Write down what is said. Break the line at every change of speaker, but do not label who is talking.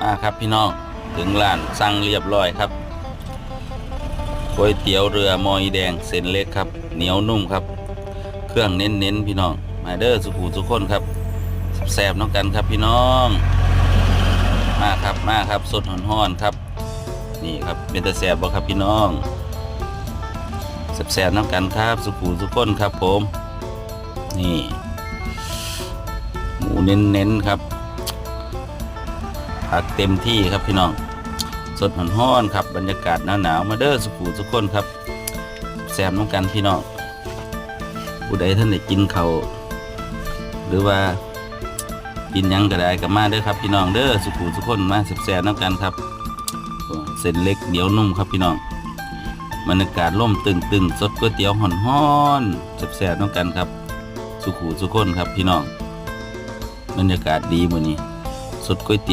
มาครับพี่น้องถึงร้านสั่งเรียบร้อยครับก๋วยเตี๋ยวเรือมอยแดงเส้นเล็กครับ เหนียวนุ่มครับ เครื่องเน้นๆพี่น้องมาเด้อสุขูทุกคนครับแซ่บน้องกันครับพี่น้อง มาครับมาครับสดห่อนๆครับ นี่ครับเป็นตะแซ่บบ่ครับพี่น้องแซ่บๆน้ำกันครับ สุขูทุกคนครับผม นี่ หมูเน้นๆครับ ผักเต็มที่ครับพี่น้อง สดห้อนๆครับบรรยากาศหนาวๆมาเด้อสุขูทุกคนครับแซมน้ำกันพี่น้องผู้ใดท่านได้กินเขาหรือว่ากินยังก็ได้ก็มาเด้อครับพี่น้องเด้อสุขูทุกคนมาแซ่บๆน้ำกันครับเส้นเล็กเหนียวนุ่มครับพี่น้องบรรยากาศร่มตึงๆสดก๋วยเตี๋ยวห่อนๆแซ่บๆน้ำกันครับ สุขูทุกคนครับพี่น้องบรรยากาศดีมื้อนี้สดก๋วยเตี๋ยว